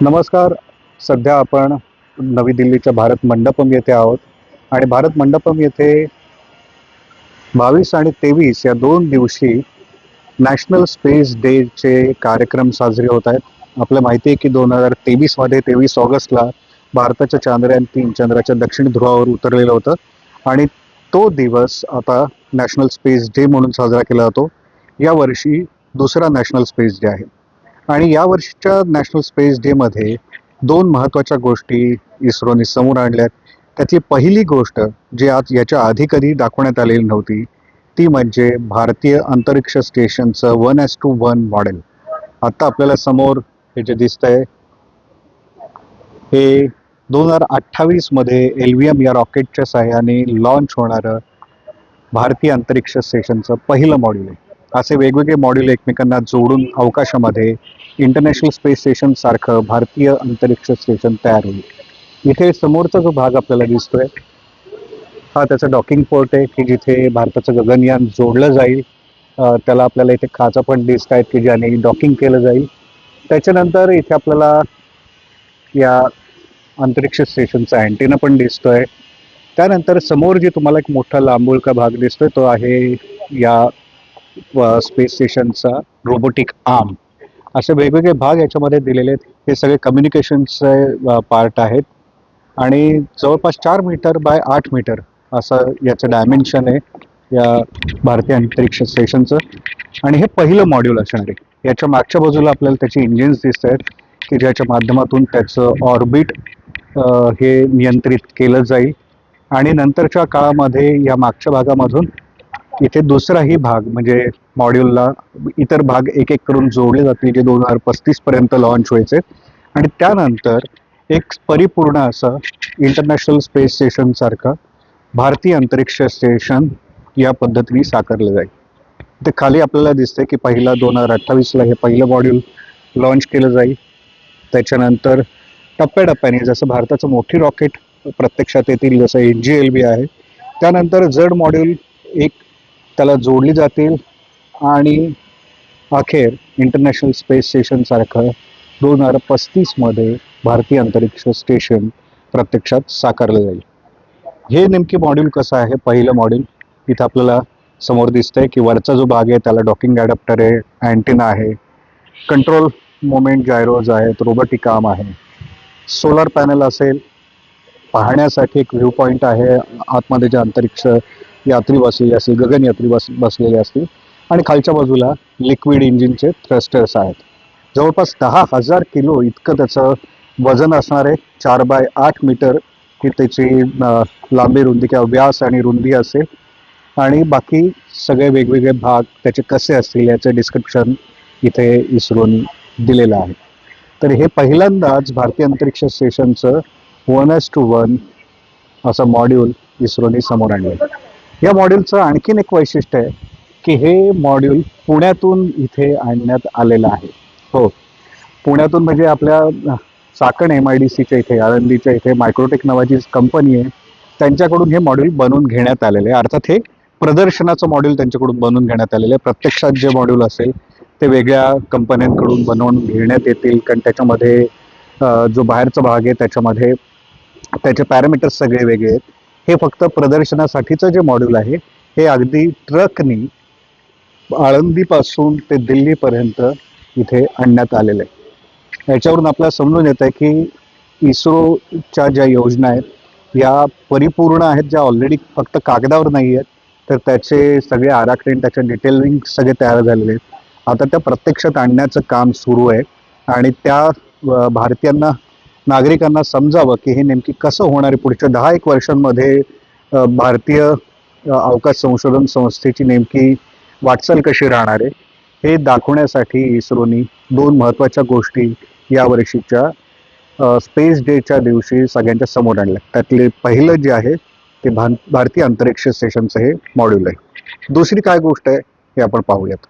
नमस्कार. सध्या आपण नवी दिल्लीच्या भारत मंडपम येथे आहोत. आणि भारत मंडपम येथे बावीस आणि तेवीस या दोन दिवशी नॅशनल स्पेस डेचे कार्यक्रम साजरे होत आहेत. आपल्याला माहिती आहे की दोन हजार तेवीसमध्ये तेवीस ऑगस्टला भारताच्या चांद्रयान तीन चंद्राच्या दक्षिण ध्रुवावर उतरलेलं होतं. आणि तो दिवस आता नॅशनल स्पेस डे म्हणून साजरा केला जातो. यावर्षी दुसरा नॅशनल स्पेस डे आहे. आणि या वर्षीच्या नॅशनल स्पेस डेमध्ये दोन महत्त्वाच्या गोष्टी इस्रोने समोर आणल्यात. त्यातली पहिली गोष्ट जी आज याच्या आधी कधी दाखवण्यात आलेली नव्हती ती म्हणजे भारतीय अंतरिक्ष स्टेशनचं one S two one model. आत्ता आपल्याला समोर हे जे दिसतंय हे दोन हजार अठ्ठावीसमध्ये एल व्ही एम या रॉकेटच्या सहाय्याने लॉन्च होणारं भारतीय अंतरिक्ष स्टेशनचं पहिलं मॉड्यूल आहे. असे वेगवेगळे मॉड्यूल एकमेकांना जोडून अवकाशामध्ये इंटरनॅशनल स्पेस स्टेशन सारखं भारतीय अंतरिक्ष स्टेशन तयार होईल. इथे समोरचा जो भाग आपल्याला दिसतोय हा त्याचा डॉकिंग पोर्ट आहे की जिथे भारताचं गगनयान जोडलं जाईल. त्याला आपल्याला इथे खाचा पण दिसत आहेत की ज्याने डॉकिंग केलं जाईल. त्याच्यानंतर इथे आपल्याला या अंतरिक्ष स्टेशनचा अँटेना पण दिसतोय. त्यानंतर समोर जे तुम्हाला एक मोठा लांबुळका भाग दिसतोय तो आहे या स्पेस स्टेशनचा रोबोटिक आर्म असे वेगवेगळे भाग याच्यामध्ये दिलेले आहेत. हे सगळे कम्युनिकेशनचे पार्ट आहेत. आणि जवळपास चार मीटर बाय आठ मीटर असं याचं डायमेन्शन आहे या भारतीय अंतरिक्ष स्टेशनचं आणि हे पहिलं मॉड्यूल असणार आहे. याच्या मागच्या बाजूला आपल्याला त्याची इंजिन्स दिसत आहेत की ज्याच्या माध्यमातून त्याचं ऑर्बिट हे नियंत्रित केलं जाईल. आणि नंतरच्या काळामध्ये या मागच्या भागामधून इथे दुसराही भाग म्हणजे मॉड्यूलला इतर भाग एक एक करून जोडले जातील जे दोन हजार पस्तीस पर्यंत लॉन्च व्हायचे. आणि त्यानंतर एक परिपूर्ण असं इंटरनॅशनल स्पेस स्टेशन सारखं भारतीय अंतरिक्ष स्टेशन या पद्धतीने साकारलं जाईल. ते खाली आपल्याला दिसते की पहिला दोन हजार अठ्ठावीसला हे पहिलं मॉड्यूल लॉन्च केलं जाईल. त्याच्यानंतर टप्प्याटप्प्याने जसं भारताचं मोठी रॉकेट प्रत्यक्षात येतील जसं एन जी एल बी आहे. त्यानंतर जड मॉड्यूल एक त्याला जोडली जातील. आणि अखेर इंटरनॅशनल स्पेस स्टेशन सारखं दोन हजार पस्तीसमध्ये भारतीय अंतरिक्ष स्टेशन प्रत्यक्षात साकारलं जाईल. हे नेमके मॉड्यूल कसं आहे? पहिलं मॉड्यूल इथं आपल्याला समोर दिसतंय की वरचा जो भाग आहे त्याला डॉकिंग ॲडॅप्टर आहे अँटिना आहे कंट्रोल मोमेंट जायरोज आहेत रोबोटिक काम आहे. सोलर पॅनल असेल पाहण्यासाठी एक व्ह्यू पॉईंट आहे. आतमध्ये जे अंतरिक्ष यात्री बसलेले असतील गगनयात्री बस बसलेले असतील. आणि खालच्या बाजूला लिक्विड इंजिनचे थ्रस्टर्स आहेत. जवळपास दहा हजार किलो इतकं त्याचं वजन असणारे चार बाय आठ मीटर ही त्याची लांबी रुंदी किंवा व्यास आणि रुंदी असेल. आणि बाकी सगळे वेगवेगळे भाग त्याचे कसे असतील याचं डिस्क्रिप्शन इथे इस्रोनी दिलेलं आहे. तर हे पहिल्यांदाच भारतीय अंतरिक्ष स्टेशनचं वन एस टू वन असं मॉड्यूल इस्रोने समोर आणलं या मॉड्यूलचं आणखीन एक वैशिष्ट्य आहे की हे मॉड्यूल पुण्यातून इथे आणण्यात आलेलं आहे. हो. पुण्यातून म्हणजे आपल्या साकण चाकण एम आय डी सीच्या इथे आळंदीच्या इथे मायक्रोटेक नावाची कंपनी आहे त्यांच्याकडून हे मॉड्यूल बनवून घेण्यात आलेले आहे. अर्थात हे प्रदर्शनाचं मॉड्यूल त्यांच्याकडून बनवून घेण्यात आलेलं आहे. प्रत्यक्षात जे मॉड्यूल असेल ते वेगळ्या कंपन्यांकडून बनवून घेण्यात येतील. कारण त्याच्यामध्ये जो बाहेरचा भाग आहे त्याच्यामध्ये त्याचे पॅरामीटर्स सगळे वेगळे आहेत. हे फक्त प्रदर्शनासाठीचं जे मॉड्यूल आहे हे अगदी ट्रकनी आळंदीपासून ते दिल्लीपर्यंत इथे आणण्यात आलेलं आहे. याच्यावरून आपल्याला समजून येतं आहे की इस्रोच्या ज्या योजना आहेत या परिपूर्ण आहेत ज्या ऑलरेडी फक्त कागदावर नाही आहेत तर त्याचे सगळे आराखडे त्याचे डिटेलिंग सगळे तयार झालेले आहेत. आता त्या प्रत्यक्षात आणण्याचं काम सुरू आहे आणि त्या भारतीयांना नागरिकांना समजावं की हे नेमकी कसं होणार आहे? पुढच्या दहा एक वर्षांमध्ये भारतीय अवकाश संशोधन संस्थेची नेमकी वाटचाल कशी राहणार आहे? हे दाखवण्यासाठी इस्रोनी दोन महत्त्वाच्या गोष्टी या वर्षीच्या स्पेस डेच्या दिवशी सगळ्यांच्या समोर आणल्या. त्यातले पहिलं जे आहे ते भारतीय अंतरिक्ष स्टेशनचं हे मॉड्यूल आहे. दुसरी काय गोष्ट आहे हे आपण पाहूयात.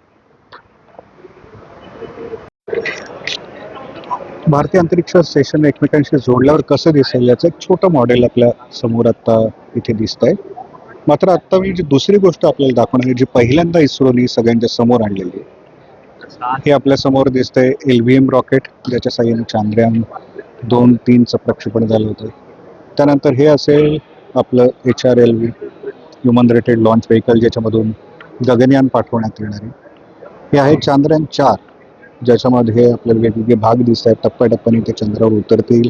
भारतीय अंतरिक्ष स्टेशन एकमेकांशी जोडल्यावर कसं दिसेल याचं एक छोटं मॉडेल आपल्यासमोर आता इथे दिसत आहे मात्र आता मी जी दुसरी गोष्ट आपल्याला दाखवणार आहे जी पहिल्यांदा इस्रोने सगळ्यांच्या समोर आणलेली आहे. हे आपल्यासमोर दिसतंय एल व्ही एम रॉकेट ज्याच्या साह्याने चांद्रयान दोन तीनचं प्रक्षेपण झालं होतं. त्यानंतर हे असेल आपलं H R L V human rated launch vehicle ज्याच्यामधून गगनयान पाठवण्यात येणार आहे. हे आहे चांद्रयान चार. ज्याच्यामध्ये आपल्याला वेगवेगळे भाग दिसत आहेत टप्प्याटप्प्याने ते चंद्रावर उतरतील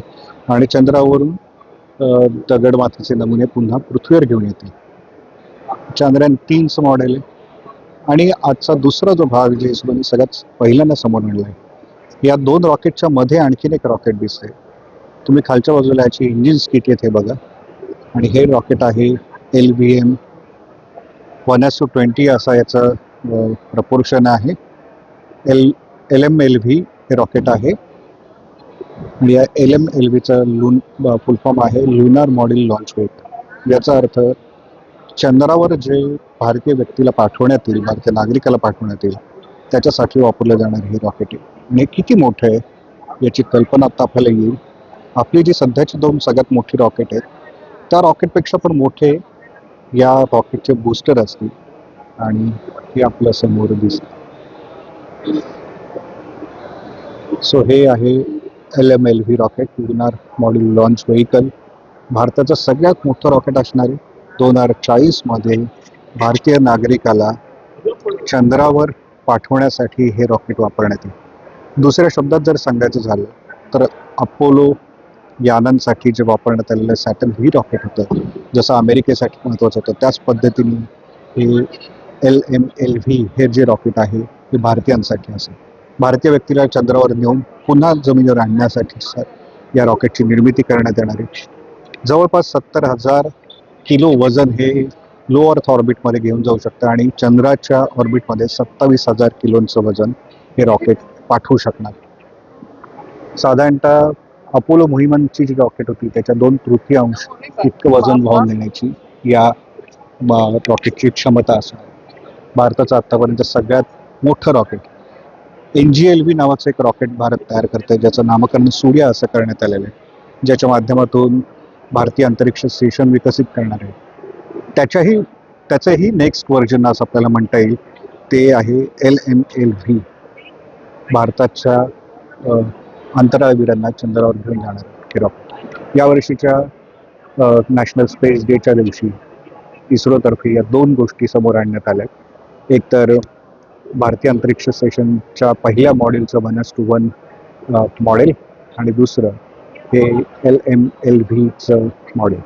आणि चंद्रावरून दगड मातीचे नमुने पुन्हा पृथ्वीवर घेऊन येतील. चांद्रयान तीनचं मॉडेल आहे आणि आजचा दुसरा जो भाग जे इस्रोने सगळ्यात पहिल्यांदा समोर आणला आहे या दोन रॉकेटच्या मध्ये आणखीन एक रॉकेट दिसते तुम्ही खालच्या बाजूला याची इंजिन किट येथे बघा. आणि हे रॉकेट आहे L V M one S two twenty असा याचं प्रपोर्शन आहे. L L M L V हे रॉकेट आहे. आणि या एल एम एल व्हीचं लून फुल फॉर्म आहे लुनार मॉडेल लॉन्च वेट याचा अर्थ चंद्रावर जे भारतीय व्यक्तीला पाठवण्यात येईल भारतीय नागरिकाला पाठवण्यात येईल त्याच्यासाठी वापरलं जाणारे हे रॉकेट आहे आणि हे किती मोठं आहे याची कल्पना आता आपल्याला येईल. आपली जी सध्याची दोन सगळ्यात मोठी रॉकेट आहेत त्या रॉकेटपेक्षा पण मोठे या रॉकेटचे बूस्टर असतील. आणि हे आपल्यासमोर दिसतं सो हे आहे L M L V rocket lunar module launch vehicle भारताचं सगळ्यात मोठं रॉकेट असणारे दोन हजार चाळीसमध्ये भारतीय नागरिकाला चंद्रावर पाठवण्यासाठी हे रॉकेट वापरण्यात येईल. दुसऱ्या शब्दात जर सांगायचं झालं तर अपोलो यानांसाठी जे वापरण्यात आलेलं सॅटल व्ही रॉकेट होतं जसं अमेरिकेसाठी महत्त्वाचं होतं त्याच पद्धतीने हे एल एम एल व्ही हे जे रॉकेट आहे ते भारतीयांसाठी असेल. भारतीय व्यक्तीला चंद्रावर नेऊन पुन्हा जमिनीवर आणण्यासाठी या रॉकेटची निर्मिती करण्यात येणार आहे. जवळपास सत्तर हजार किलो वजन हे लो अर्थ ऑर्बिटमध्ये घेऊन जाऊ शकतं आणि चंद्राच्या ऑर्बिटमध्ये सत्तावीस हजार किलोचं वजन हे रॉकेट पाठवू शकणार. साधारणतः अपोलो मोहिमांची जी रॉकेट होती त्याच्या दोन तृतीयांश इतकं वजन वाहून नेण्याची या रॉकेटची क्षमता असणार. भारताचं आत्तापर्यंत सगळ्यात मोठं rocket N G L V नावाचं एक रॉकेट भारत तयार करतं ज्याचं नामकरण सूर्य असं करण्यात आलेलं आहे ज्याच्या माध्यमातून भारतीय अंतरिक्ष स्टेशन विकसित करणार आहे. त्याच्याही त्याचंही नेक्स्ट व्हर्जन असं आपल्याला म्हणता येईल ते आहे एल एम एल व्ही. भारताच्या अंतराळवीरांना चंद्रावर घेऊन जाणार हे रॉकेट यावर्षीच्या नॅशनल स्पेस डेच्या दिवशी इस्रोतर्फे या दोन गोष्टी समोर आणण्यात आल्या. एक तर भारतीय अंतरिक्ष स्टेशनच्या पहिल्या मॉडेलचं one S two one model आणि दुसरं हे एल एम एल व्हीचं मॉडेल